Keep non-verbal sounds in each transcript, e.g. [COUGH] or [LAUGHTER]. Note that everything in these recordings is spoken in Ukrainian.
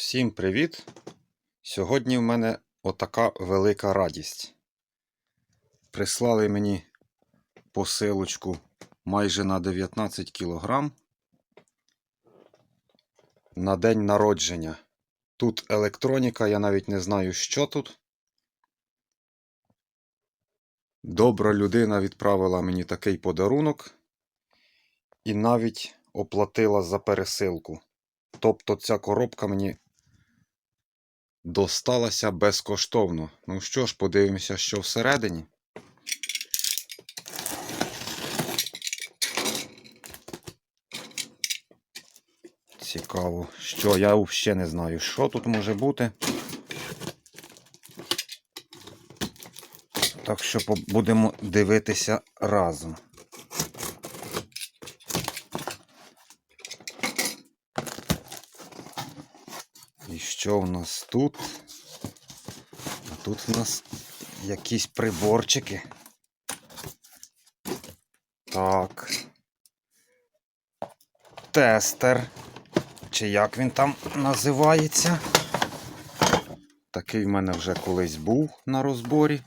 Всім привіт! Сьогодні в мене отака велика радість. Прислали мені посилочку майже на 19 кг на день народження. Тут електроніка, я навіть не знаю, що тут. Добра людина відправила мені такий подарунок і навіть оплатила за пересилку. Тобто ця коробка мені досталася безкоштовно. Ну що ж, подивимося, що всередині. Цікаво, що я взагалі не знаю, що тут може бути. Так що будемо дивитися разом. І що в нас тут? А тут в нас якісь приборчики. Так. Тестер. Чи як він там називається? Такий в мене вже колись був на розборі.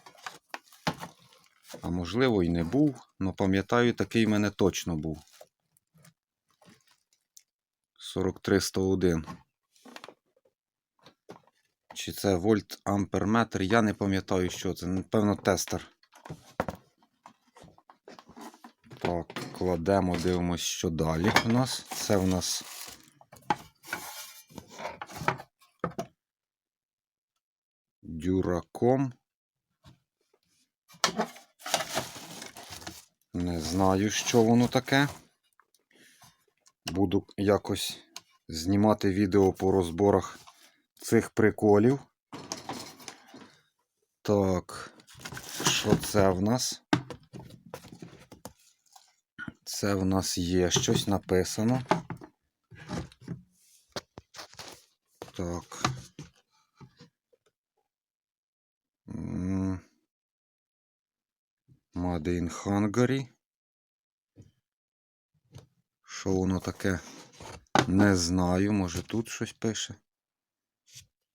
А можливо і не був, але пам'ятаю, такий в мене точно був. 43101. Чи це вольт амперметр? Я не пам'ятаю, що це. Напевно, тестер. Так, кладемо, дивимось, що далі у нас. Це у нас. Дюраком. Не знаю, що воно таке. Буду якось знімати відео по розборах цих приколів. Так, що це в нас? Це в нас є щось написано. Так. Made in Hungary. Що воно таке? Не знаю, може тут щось пише.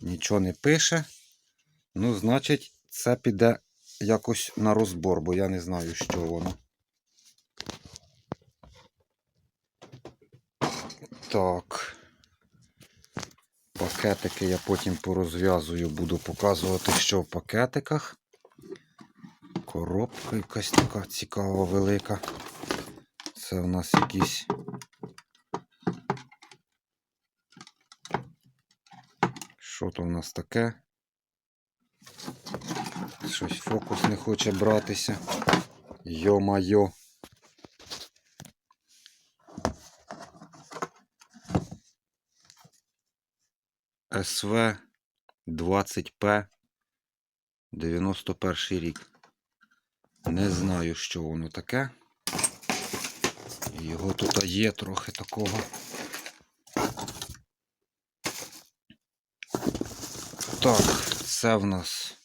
Нічого не пише. Ну, значить, це піде якось на розбор, бо я не знаю, що воно. Так. Пакетики я потім порозв'язую, буду показувати, що в пакетиках. Коробка якась така цікава, велика. Це в нас якісь. Що то в нас таке? Щось фокус не хоче братися. Йо-майо. СВ 20П 91 рік. Не знаю, що воно таке. Його тут є трохи такого. Так, це в нас.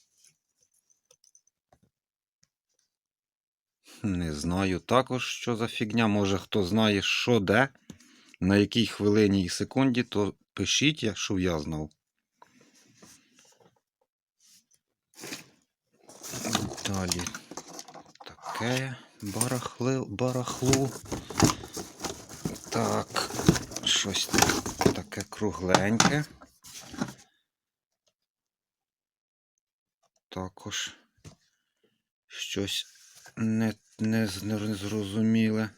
Не знаю також, що за фігня. Може хто знає, що де, на якій хвилині і секунді, то пишіть, якщо я знав. Далі таке барахли, барахло. Так, щось таке кругленьке. Також щось не, не, не зрозуміле.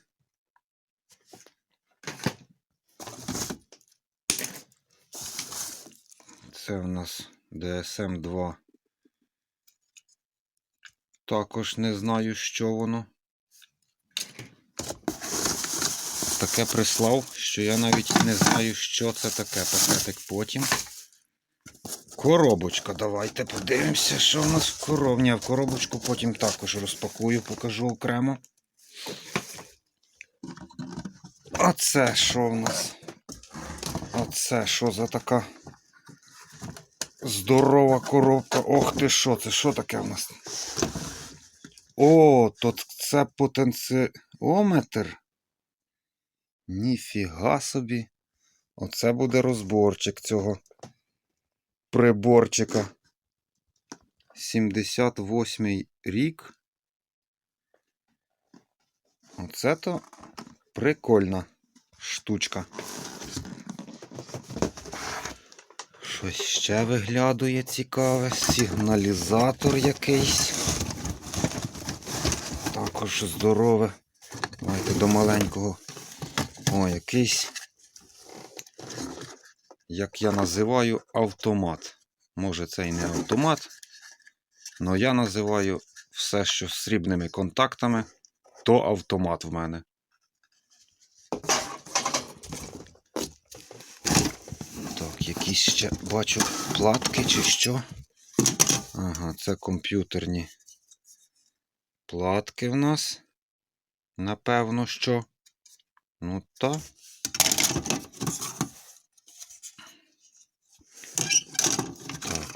Це в нас DSM 2. Також не знаю, що воно. Таке прислав, що я навіть не знаю, що це таке пакетик потім. Коробочка, давайте подивимося, що в нас в коробні. А в коробочку потім також розпакую, покажу окремо. А це що в нас? Оце що за така здорова коробка. Ох ти що, це що таке в нас? О, то це потенціометр. Ніфіга собі. Оце буде розборчик цього приборчика. 78 рік. Оце то прикольна штучка. Щось ще виглядує цікаве. Сигналізатор якийсь. Також здорове. Давайте до маленького. О, якийсь, як я називаю, автомат. Може це і не автомат, але я називаю все, що з срібними контактами, то автомат в мене. Так, якісь ще бачу платки чи що. Ага, це комп'ютерні платки в нас. Напевно, що. Ну та.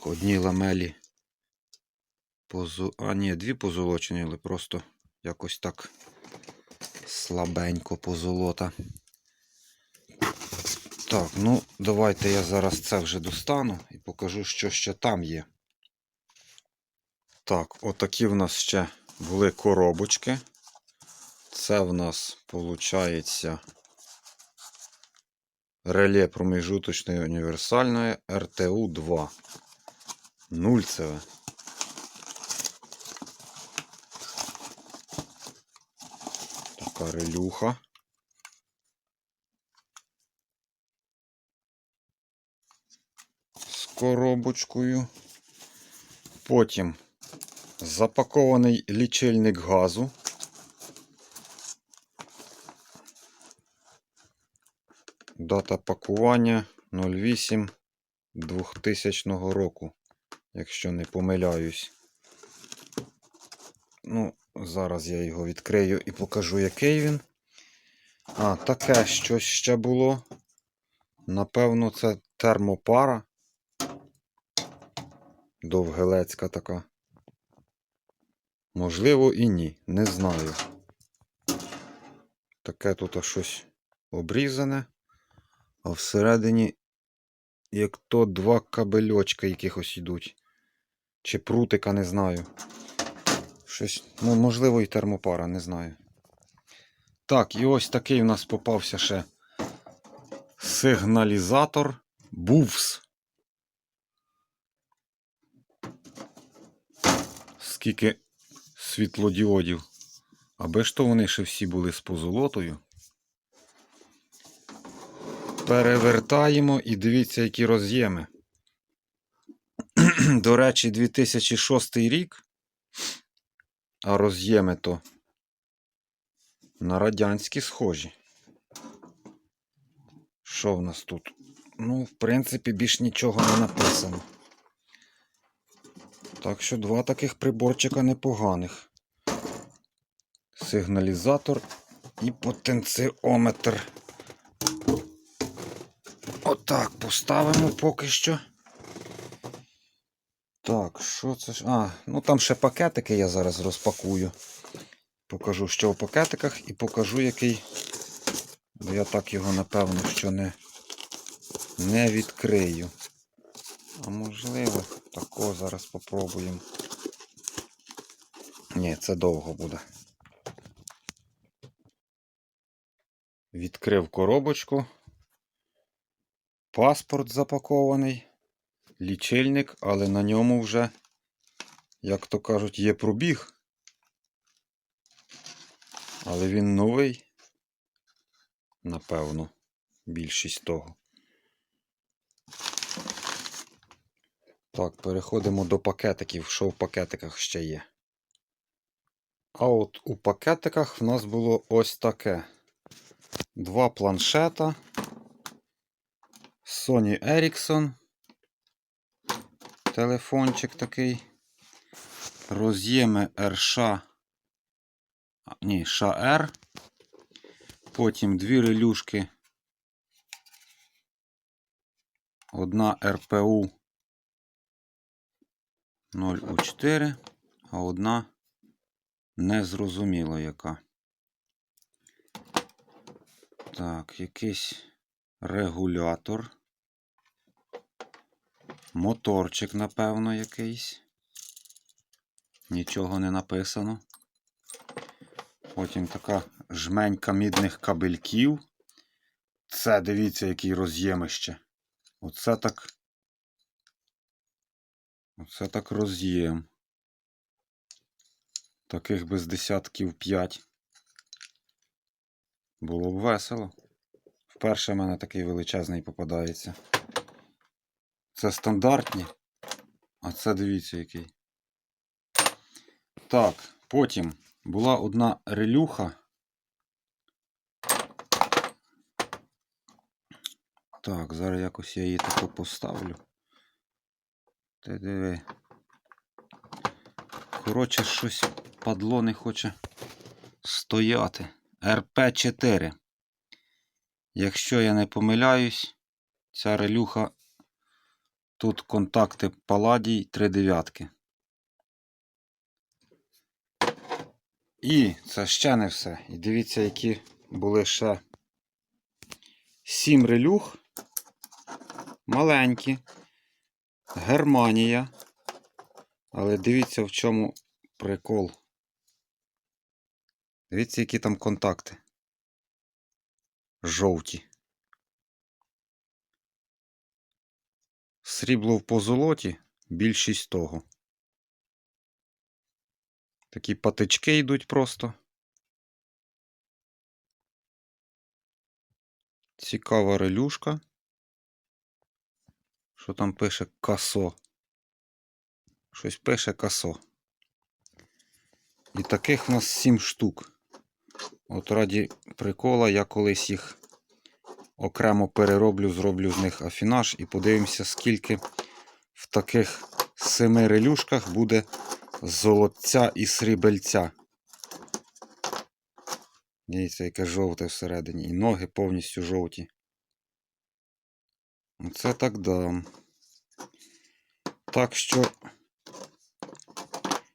Одні ламелі. Позу... А, ні, дві позолочені, але просто якось так слабенько позолота. Так, ну давайте я зараз це вже достану і покажу, що ще там є. Так, отакі в нас ще були коробочки. Це в нас виходить реле промежуточної універсальної РТУ-2. Нульцеве. Така релюха. З коробочкою. Потім запакований лічильник газу. Дата пакування 08 2000 року, якщо не помиляюсь. Ну, зараз я його відкрию і покажу, який він. А, таке щось ще було. Напевно, це термопара. Довгелецька така. Можливо, і ні. Не знаю. Таке тут щось обрізане. А всередині, як то два кабельочка якихось йдуть. Чи прутика, не знаю. Щось, ну, можливо, і термопара, не знаю. Так, і ось такий у нас попався ще сигналізатор Бувс. Скільки світлодіодів. Аби ж то вони ще всі були з позолотою. Перевертаємо і дивіться, які роз'єми. [CLEARS THROAT] До речі, 2006 рік. А роз'єми то на радянські схожі. Що в нас тут? Ну, в принципі, більш нічого не написано. Так що два таких приборчика непоганих. Сигналізатор і потенціометр. Отак поставимо поки що. Так, що це ж. А, ну там ще пакетики я зараз розпакую. Покажу, що в пакетиках, і покажу, який. Бо я так його, напевно, що не, не відкрию. А можливо, такого зараз попробуємо. Ні, це довго буде. Відкрив коробочку. Паспорт запакований, лічильник, але на ньому вже, як то кажуть, є пробіг. Але він новий, напевно, більшість того. Так, переходимо до пакетиків, що в пакетиках ще є. А от у пакетиках в нас було ось таке. Два планшета. Sony Ericsson. Телефончик такий. Роз'єми а, Ні, ШР. Потім дві релюшки. Одна РПУ 0У4, а одна незрозуміло яка. Так, якийсь регулятор. Моторчик, напевно, якийсь. Нічого не написано. Потім така жменька мідних кабельків. Це дивіться, який роз'ємище. Оце так. Оце так роз'єм. Таких без десятків п'ять. Було б весело. Вперше в мене такий величезний попадається. Це стандартні. А це дивіться який. Так, потім була одна релюха. Так, зараз якось я її тако поставлю. Ти диви. Коротше, щось падло не хоче стояти. РП4. Якщо я не помиляюсь, ця релюха тут контакти Паладій 3 дев'ятки. І це ще не все. І дивіться, які були ще 7 релюх. Маленькі. Германія. Але дивіться, в чому прикол. Дивіться, які там контакти. Жовті. Срібло в позолоті більшість того. Такі патички йдуть просто. Цікава релюшка. Що там пише касо? Щось пише касо. І таких в нас 7 штук. От раді прикола я колись їх окремо перероблю, зроблю з них афінаж і подивимося, скільки в таких семи релюшках буде золотця і срібельця. Дивіться, яке жовте всередині. І ноги повністю жовті. Оце так дам. Так що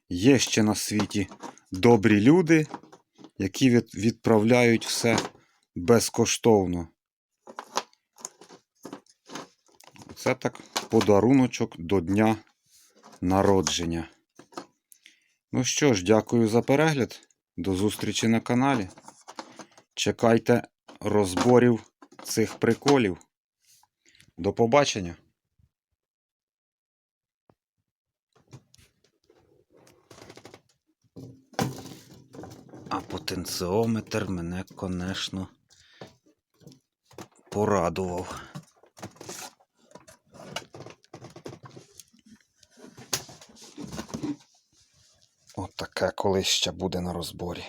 є ще на світі добрі люди, які від- відправляють все безкоштовно. Це так подаруночок до дня народження. Ну що ж, дякую за перегляд. До зустрічі на каналі. Чекайте розборів цих приколів. До побачення. А потенціометр мене, конечно, порадував. Отаке колись ще буде на розборі.